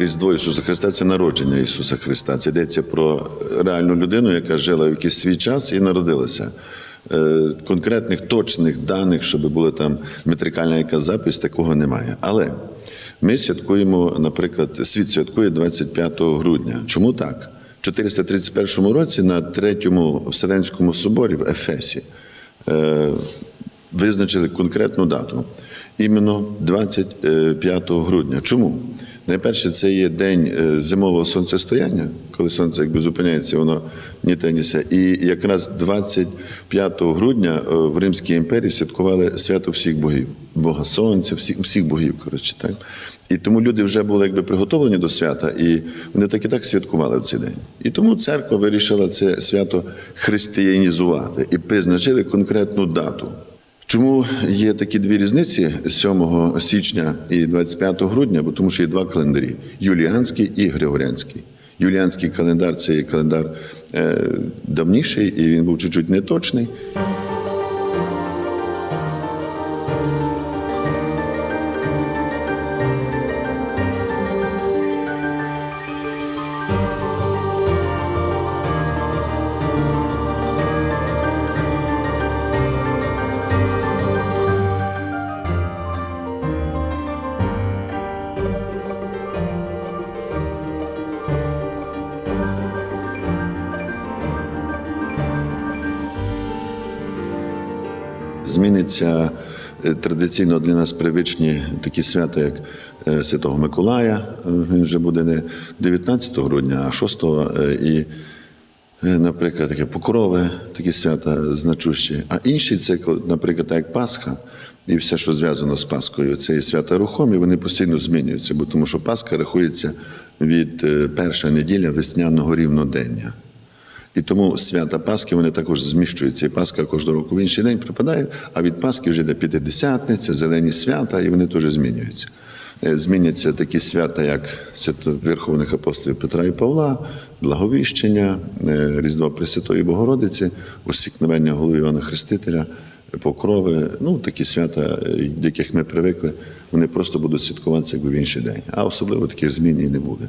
Різдво Ісуса Христа це народження Ісуса Христа. Це йдеться про реальну людину, яка жила в якийсь свій час і народилася. Е, Конкретних точних даних, щоб була там метрикальна яка запис, такого немає. Але ми святкуємо, наприклад, світ святкує 25 грудня. Чому так? В 431 році на третьому Вселенському соборі в Ефесі е, визначили конкретну дату. Іменно 25 грудня. Чому? Найперше, це є день е, зимового сонцестояння, коли сонце якби зупиняється, воно ні теніся. І якраз 25 грудня е, в Римській імперії святкували свято всіх богів, Бога Сонця, всіх, всіх богів, коротше, так. І тому люди вже були якби приготовлені до свята, і вони так і так святкували в цей день. І тому церква вирішила це свято християнізувати і призначили конкретну дату. Чому є такі дві різниці 7 січня і 25 грудня? Бо тому що є два календарі: юліанський і григоріанський. Юліанський календар це календар е, давніший, і він був чуть-чуть неточний. Зміниться е, традиційно для нас привичні такі свята, як е, Святого Миколая. Е, Він вже буде не 19 грудня, а 6 е, і, наприклад, таке Покрови, такі свята значущі. А інші це, наприклад, як Пасха. І все, що зв'язано з Пасхою, це є свята рухомі, вони постійно змінюються, бо тому що Пасха рахується від першої неділя весняного рівнодення. І тому свята Пасхи вони також зміщуються. І Пасха кожного року в інший день припадає, а від Пасхи вже йде П'ятидесятниця, зелені свята, і вони теж змінюються. Е, Зміняться такі свята, як свято Верховних апостолів Петра і Павла, Благовіщення, е, Різдво Пресвятої Богородиці, усікновення голови Івана Хрестителя, Покрови. Ну, такі свята, е, до яких ми привикли, вони просто будуть святкуватися якби в інший день. А особливо таких змін і не буде.